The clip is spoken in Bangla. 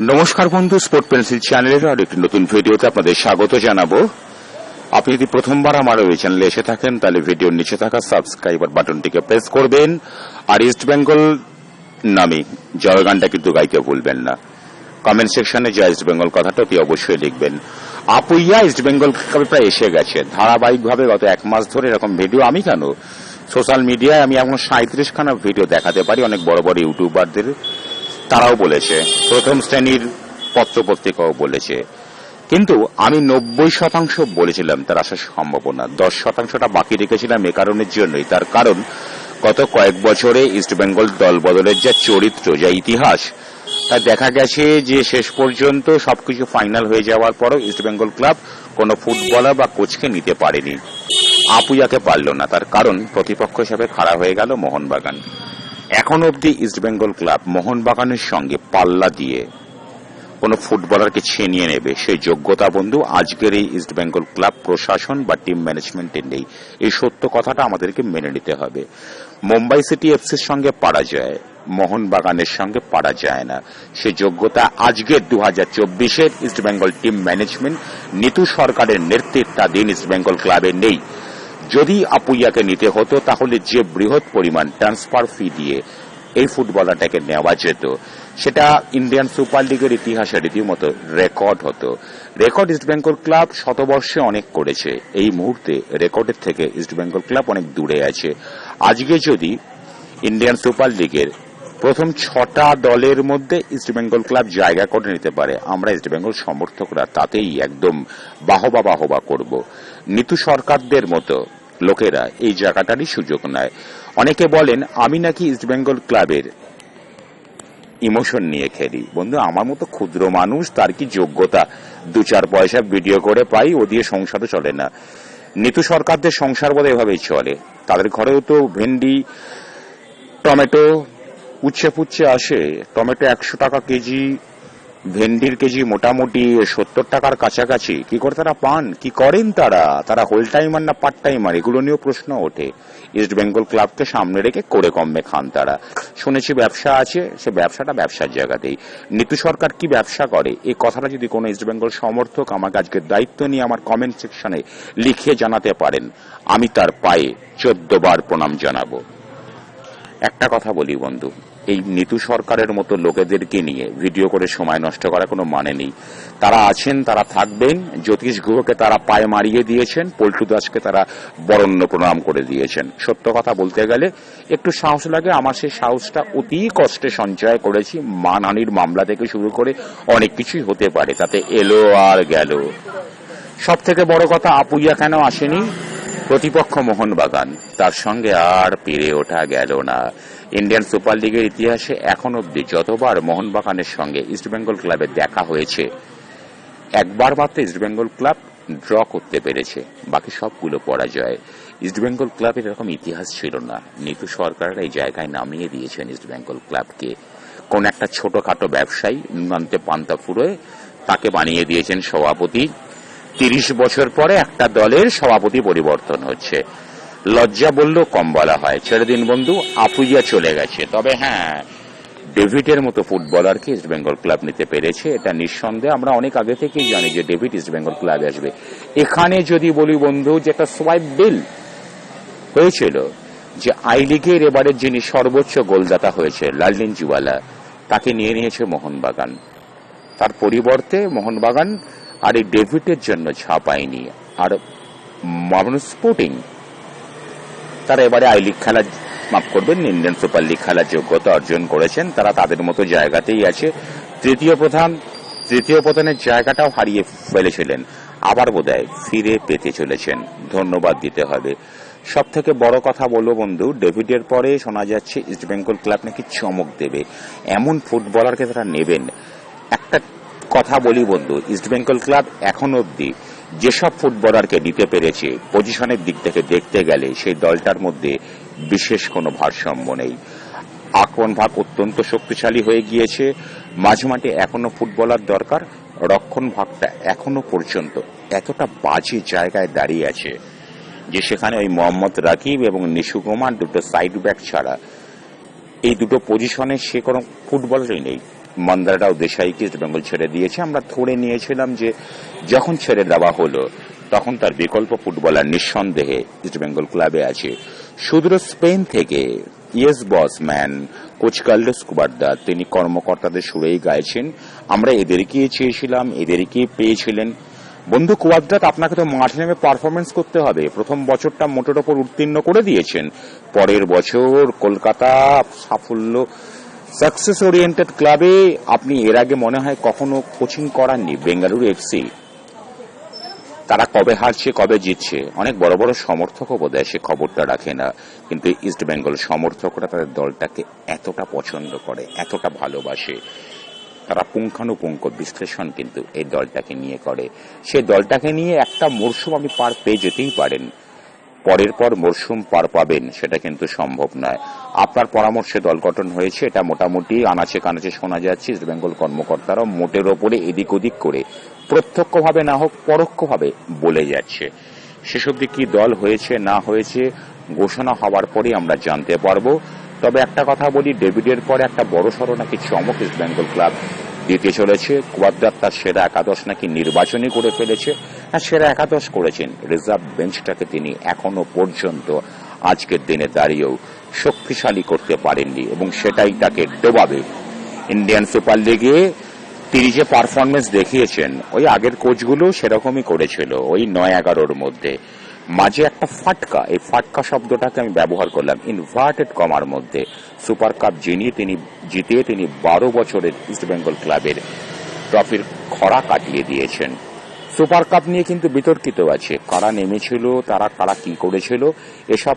নমস্কার বন্ধু স্পোর্ট পেন্সিল চ্যানেলের আর একটি নতুন ভিডিওতে আপনাদের স্বাগত জানাব। আপনি যদি প্রথমবার আমার এই চ্যানেলে এসে থাকেন, তাহলে ভিডিওর নিচে থাকা সাবস্ক্রাইবার বাটনটিকে প্রেস করবেন আর ইস্ট বেঙ্গল নামে জয়গানটা কিন্তু গাইতে ভুলবেন না। কমেন্ট সেকশনে জয় ইস্ট বেঙ্গল কথাটা, অতি অবশ্যই লিখবেন। আপুইয়া ইস্ট বেঙ্গল প্রায় এসে গেছে। ধারাবাহিকভাবে গত এক মাস ধরে এরকম ভিডিও আমি কেন? সোশ্যাল মিডিয়ায় আমি এখন সাঁত্রিশ খানা ভিডিও দেখাতে পারি, অনেক বড় বড় ইউটিউবারদের তারাও বলেছে, প্রথম শ্রেণির পত্রপত্রিকাও বলেছে। কিন্তু আমি নব্বই শতাংশ বলেছিলাম, তার আসার সম্ভাবনা। দশ শতাংশটা বাকি রেখেছিলাম এ কারণের জন্যই। তার কারণ, গত কয়েক বছরে ইস্টবেঙ্গল দল বদলের যা চরিত্র, যা ইতিহাস, তা দেখা গেছে যে শেষ পর্যন্ত সবকিছু ফাইনাল হয়ে যাওয়ার পরও ইস্টবেঙ্গল ক্লাব কোনো ফুটবলার বা কোচকে নিতে পারেনি। আপুয়াকে পারল না, তার কারণ প্রতিপক্ষ হিসাবে খাড়া হয়ে গেল মোহনবাগান। এখন অবধি ইস্টবেঙ্গল ক্লাব মোহনবাগানের সঙ্গে পাল্লা দিয়ে কোন ফুটবলারকে ছিনিয়ে নেবে। সেই যোগ্যতা বন্ধু আজকের এই ইস্টবেঙ্গল ক্লাব প্রশাসন বা টিম ম্যানেজমেন্টের নেই। এই সত্য কথাটা আমাদেরকে মেনে নিতে হবে। মুম্বাই সিটি এফসির সঙ্গে পারা যায়, মোহনবাগানের সঙ্গে পারা যায় না। সে যোগ্যতা আজকের দু হাজার চব্বিশের ইস্টবেঙ্গল টিম ম্যানেজমেন্ট নিতু সরকারের নেতৃত্বাধীন ইস্টবেঙ্গল ক্লাবে নেই। যদি আপুইয়াকে নিতে হতো, তাহলে যে বৃহৎ পরিমাণ ট্রান্সফার ফি দিয়ে এই ফুটবলারটাকে নেওয়া যেত, সেটা ইন্ডিয়ান সুপার লিগের ইতিহাসে রীতিমতো রেকর্ড হতো। রেকর্ড ইস্টবেঙ্গল ক্লাব শতবর্ষে অনেক করেছে। এই মুহূর্তে রেকর্ডের থেকে ইস্টবেঙ্গল ক্লাব অনেক দূরে আছে। আজকে যদি ইন্ডিয়ান সুপার লিগের প্রথম ছটা দলের মধ্যে ইস্টবেঙ্গল ক্লাব জায়গা করে নিতে পারে, আমরা ইস্টবেঙ্গল সমর্থকরা তাতেই একদম বাহবা বাহবা করব। নিতু সরকারদের মতো লোকেরা, এই জায়গাটারই সুযোগ নেয়। অনেকে বলেন, আমি নাকি ইস্টবেঙ্গল ক্লাবের ইমোশন নিয়ে খেলি। বন্ধু, আমার মতো ক্ষুদ্র মানুষ, তার কি যোগ্যতা? দু চার পয়সা ভিডিও করে পাই, ও দিয়ে সংসারও চলে না। নিতু সরকারদের সংসার বোধ এভাবেই চলে। তাদের ঘরেও তো ভেন্ডি, টমেটো উচ্ছে পুচ্ছে আসে। টমেটো একশো টাকা কেজি ভেন্ডির কেজি মোটামুটি সত্তর টাকার কাছাকাছি। কি করে তারা পান? কি করেন তারা? তারা হোল টাইমার না পার্ট টাইমার? এগুলো নিয়েও প্রশ্ন ওঠে। ইস্ট বেঙ্গল ক্লাবকে সামনে রেখে করে কমবে খান তারা। শুনেছি ব্যবসা আছে, সে ব্যবসাটা ব্যবসার জায়গাতেই। নিতু সরকার কি ব্যবসা করে? এই কথাটা যদি কোনো ইস্ট বেঙ্গল সমর্থক আমাকে আজকে দায়িত্ব নিয়ে আমার কমেন্ট সেকশনে লিখে জানাতে পারেন, আমি তার পায়ে চোদ্দ বার প্রণাম জানাব। একটা কথা বলি বন্ধু এই নিতু সরকারের মতো লোকেদেরকে নিয়ে ভিডিও করে সময় নষ্ট করার কোনো মানে নেই। তারা আছেন, তারা থাকবেন, জ্যোতিষ গুহকে তারা পায়ে মারিয়ে দিয়েছেন, পল্টু দাসকে তারা বরণ্য প্রণাম করে দিয়েছেন। সত্য কথা বলতে গেলে, একটু সাহস লাগে, আমার সেই সাহসটা অতি কষ্টে সঞ্চয় করেছি মানহানির মামলা থেকে শুরু করে অনেক কিছুই হতে পারে, তাতে এলো আর গেল। সব থেকে বড় কথা, আপুইয়া কেন আসেনি? প্রতিপক্ষ মোহনবাগান, তার সঙ্গে আর পেরে ওঠা গেল না। ইন্ডিয়ান সুপার লিগের ইতিহাসে এখন অব্দি যতবার মোহনবাগানের সঙ্গে ইস্টবেঙ্গল ক্লাবের দেখা হয়েছে, একবার মাত্র ইস্টবেঙ্গল ক্লাব ড্র করতে পেরেছে। বাকি সবগুলো পরাজয়। ইস্টবেঙ্গল ক্লাবের এরকম ইতিহাস ছিল না। নিতু সরকার এই জায়গায় নামিয়ে দিয়েছেন ইস্টবেঙ্গল ক্লাবকে। কোন একটা ছোটখাটো ব্যবসায়ী নুনান্তে পান্তা ফুরোয় তাকে বানিয়ে দিয়েছেন সভাপতি। তিরিশ বছর পরে একটা দলের সভাপতি পরিবর্তন হচ্ছে। লজ্জা বললেও কম বলা হয়। ছেড়ে দিন বন্ধু, আপুইয়া চলে গেছে। তবে হ্যাঁ ডেভিডের মতো ফুটবলারকে ইস্ট বেঙ্গল ক্লাব নিতে পেরেছে, এটা নিঃসন্দেহে আমরা অনেক আগে থেকেই জানি যে ডেভিড ইস্ট বেঙ্গল ক্লাবে আসবে। এখানে যদি বলি বন্ধু, যে একটা সোয়াইপ বিল হয়েছিল, যে আই লিগের এবারের যিনি সর্বোচ্চ গোলদাতা হয়েছে লালদিন জুয়ালা, তাকে নিয়ে নিয়েছে মোহনবাগান। তার পরিবর্তে মোহনবাগান আর এই ডেভিডের জন্য ছাপায়নি আর মামুন স্পোর্টিং তারা এবারে আই লিগ খেলা মাফ করবেন, ইন্ডিয়ান সুপার লিগ খেলার যোগ্যতা অর্জন করেছেন, তারা তাদের মতো জায়গাতেই আছে। তৃতীয় প্রধান, তৃতীয় প্রধানের জায়গাটাও হারিয়ে ফেলেছিলেন, আবার বোধহয় ফিরে পেতে চলেছেন। ধন্যবাদ দিতে হবে। সব থেকে বড় কথা বলব বন্ধু, ডেভিডের পরে শোনা যাচ্ছে ইস্টবেঙ্গল ক্লাব নাকি চমক দেবে। এমন ফুটবলারকে তারা নেবেন। একটা কথা বলি বন্ধু ইস্টবেঙ্গল ক্লাব এখন অবধি যেসব ফুটবলারকে নিতে পেরেছে, পজিশনের দিক থেকে দেখতে গেলে সেই দলটার মধ্যে বিশেষ কোনো ভারসাম্য নেই। আক্রমণ ভাগ অত্যন্ত শক্তিশালী হয়ে গিয়েছে। মাঝমাঠে এখনও ফুটবলার দরকার। রক্ষণ ভাগটা এখনও পর্যন্ত এতটা বাজে জায়গায় দাঁড়িয়ে আছে যে সেখানে ওই মোহাম্মদ রাকিব এবং নিশু কুমার দুটো সাইড ব্যাক ছাড়া এই দুটো পজিশনে সে কোনো ফুটবলারই নেই। মন্দারাটাও দেশাইকে ইস্টবেঙ্গল ছেড়ে দিয়েছে। আমরা ধরে নিয়েছিলাম যে যখন ছেড়ে দেওয়া হলো, তখন তার বিকল্প ফুটবলার নিঃসন্দেহে ইস্টবেঙ্গল ক্লাবে আছে। সুদূর স্পেন থেকে yes boss man coach Carlos Cubarda, তিনি কর্মকর্তাদের সুরেই গাইছেন। আমরা এদেরকেই চেয়েছিলাম, এদেরকেই পেয়েছিলেন। বন্ধু কুয়াদ্রাত আপনাকে তো মাঠে নেমে পারফরমেন্স করতে হবে। প্রথম বছরটা মোটের ওপর উত্তীর্ণ করে দিয়েছেন। পরের বছর কলকাতা সাফল্য সাকসেস ওরিয়েন্টেড ক্লাবে আপনি এর আগে মনে হয় কখনো কোচিং করাননি বেঙ্গালুরু এফসি তারা কবে হারছে, কবে জিতছে? অনেক বড় বড় সমর্থকও বোধহয় সে খবরটা রাখে না। কিন্তু ইস্ট বেঙ্গল সমর্থকরা তাদের দলটাকে এতটা পছন্দ করে, এতটা ভালোবাসে। তারা পুঙ্খানুপুঙ্খ বিশ্লেষণ কিন্তু এই দলটাকে নিয়ে করে। সেই দলটাকে নিয়ে একটা মরশুম আপনি পার পেয়ে যেতেই পারেন। পরের পর মরশুম পার পাবেন, সেটা কিন্তু সম্ভব নয়। আপনার পরামর্শে দল গঠন হয়েছে, এটা মোটামুটি আনাচে কানাচে শোনা যাচ্ছে ইস্ট বেঙ্গল কর্মকর্তারা মোটের ওপরে এদিক ওদিক করে প্রত্যক্ষভাবে না হোক, পরোক্ষভাবে বলে যাচ্ছে। সেসব দিক কি দল হয়েছে, না হয়েছে, ঘোষণা হওয়ার পরে আমরা জানতে পারব। তবে একটা কথা বলি, ডেভিডের পরে একটা বড় সড়ো নাকি চমক ইস্ট বেঙ্গল ক্লাব দিতে চলেছে। কুয়াদ্দার তার সেরা একাদশ নাকি নির্বাচনই করে ফেলেছে। সেরা একাদশ করেছেন। রিজার্ভ বেঞ্চটাকে তিনি এখনও পর্যন্ত আজকের দিনে দাঁড়িয়েও শক্তিশালী করতে পারেননি এবং সেটাই তাকে ডোবাবে। ইন্ডিয়ান সুপার লিগে তিনি যে পারফরমেন্স দেখিয়েছেন, ওই আগের কোচগুলো সেরকমই করেছিল, ওই নয় এগারোর মধ্যে। মাঝে একটা ফাটকা, এই ফাটকা শব্দটাকে আমি ব্যবহার করলাম ইনভার্টেড কমার মধ্যে। সুপার কাপ জিনিয়ে তিনি, জিতিয়ে তিনি বারো বছরের ইস্টবেঙ্গল ক্লাবের ট্রফির খরা কাটিয়ে দিয়েছেন। সুপার কাপ নিয়ে কিন্তু বিতর্কিত আছে। কারা নেমেছিল তারা কারা কি করেছিল এসব